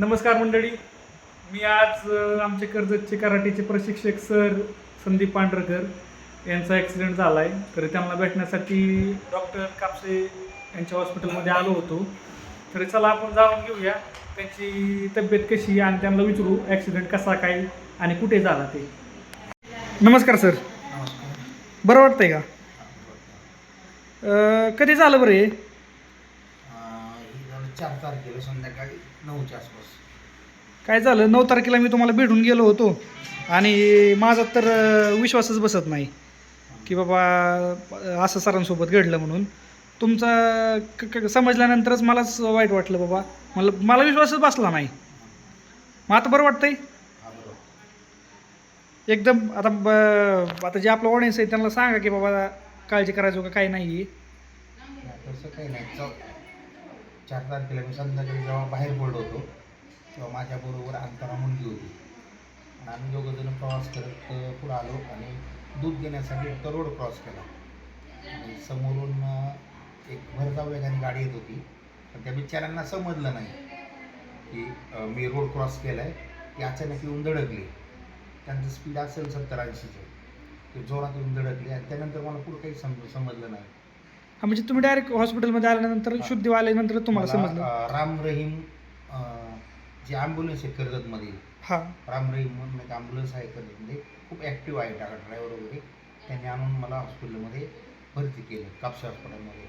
नमस्कार मंडळी. मी आज आमचे कर्जतचे कराटेचे प्रशिक्षक सर संदीप पांढरकर यांचा ॲक्सिडेंट झाला आहे तर त्यांना भेटण्यासाठी डॉक्टर कापसे यांच्या हॉस्पिटलमध्ये आलो होतो. तर चला आपण जाऊन घेऊया. त्यांची तब्येत कशी आहे आणि त्यांना विचारू ॲक्सिडेंट कसा काय आणि कुठे झाला ते. नमस्कार सर. नमस्कार. बरं वाटतंय का? अ, कधी झालं बरं हे? चार तारखेला संध्याकाळी नऊच्या आसपास. काय झालं? नऊ तारखेला मी तुम्हाला भेटून गेलो होतो. आणि माझा तर विश्वासच बसत नाही. की बाबा असं सरांसोबत घडलं म्हणून. तुमचा क- क- समजल्यानंतरच मलाच वाईट वाटलं बाबा. मला मला विश्वासच बसला नाही. मग आता बरं वाटतंय? हा बरोबर एकदम आता ब- आता जे आपलं ऑडियन्स आहे त्यांना सांगा की बाबा काळजी करायचो का काही नाही तसं काही नाही. चौ चार तारखेला मी संध्याकाळी जेव्हा बाहेर पडलो होतो तेव्हा माझ्याबरोबर अंतरा मुलगी होती. आणि आम्ही दोघं जण प्रवास करत पुढं आलो आणि दूध घेण्यासाठी एक रोड क्रॉस केला. आणि समोरून एक भरधाव वेगाने गाडी येत होती. पण त्या बिचाऱ्यांना समजलं नाही की मी रोड क्रॉस केला आहे ती अचानक येऊन धडकली त्यांचं स्पीड असेल सत्तर ऐंशीचं. ते जोरात येऊन धडकली आणि त्यानंतर मला पुढं काही समज समजलं नाही. म्हणजे तुम्ही डायरेक्ट हॉस्पिटलमध्ये आल्यानंतर हा. शुद्धी आल्यानंतर तुम्हाला मला, समजलं. अं, राम रहीम अं, जे ॲम्ब्युलन्स आहे कर्जतमध्ये. हां. राम रहीम म्हणून एक ॲम्ब्युलन्स आहे कर्जतमध्ये. खूप ॲक्टिव्ह आहे टाका ड्रायव्हर वगैरे. त्यांनी आणून मला हॉस्पिटलमध्ये भरती केलं कापसे हॉस्पिटलमध्ये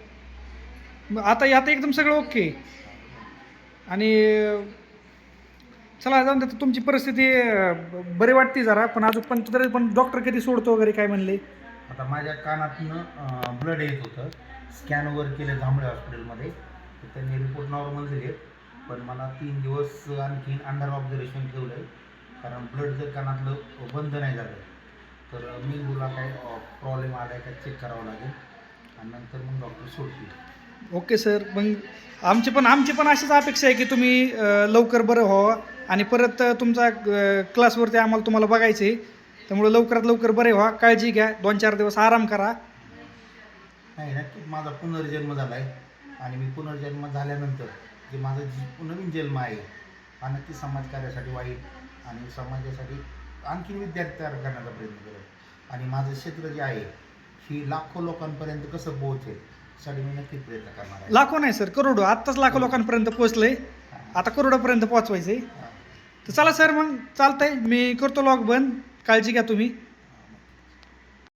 मग आता आता एकदम सगळं ओके आणि चला जाऊन दे तुमची परिस्थिती अं, बरी वाटते जरा पण अजून पण तरी पण डॉक्टर कधी सोडतो वगैरे काय म्हणले? आता माझ्या कानातनं ब्लड येत होतं. स्कॅनवर केलं जांभळे हॉस्पिटलमध्ये तर त्यांनी रिपोर्ट नॉर्मल दिले. पण मला तीन दिवस आणखीन अंडर ऑब्झर्वेशन ठेवलं आहे कारण ब्लड जर कानातलं बंद नाही झालं तर मेंदूला काय प्रॉब्लेम आला आहे का चेक करावं लागेल. आणि नंतर मग डॉक्टर सोडतील. ओके सर मग आमची पण आमची पण अशीच अपेक्षा आहे की तुम्ही लवकर बरं व्हावं. आणि परत तुमचा क्लासवरती आम्हाला तुम्हाला बघायचं आहे त्यामुळे लवकरात लवकर बरे व्हा काळजी घ्या दोन चार दिवस आराम करा. नाही नक्कीच माझा पुनर्जन्म झाला आहे आणि मी पुनर्जन्म झाल्यानंतर जे माझं जी नवीन जन्म आहे हा नक्की समाजकार्यासाठी वाईट आणि समाजासाठी आणखी विद्यार्थी तयार करण्याचा प्रयत्न करेल आणि माझं क्षेत्र जे आहे ही लाखो लोकांपर्यंत कसं पोहोचेल यासाठी मी नक्कीच प्रयत्न करणार आहे. लाखो नाही सर करोडो. आत्ताच लाखो लोकांपर्यंत पोहोचलंय. आता करोडोपर्यंत पोहोचवायचं. तर चला सर मग चालतंय. मी करतो लॉग बंद. काळजी घ्या तुम्ही.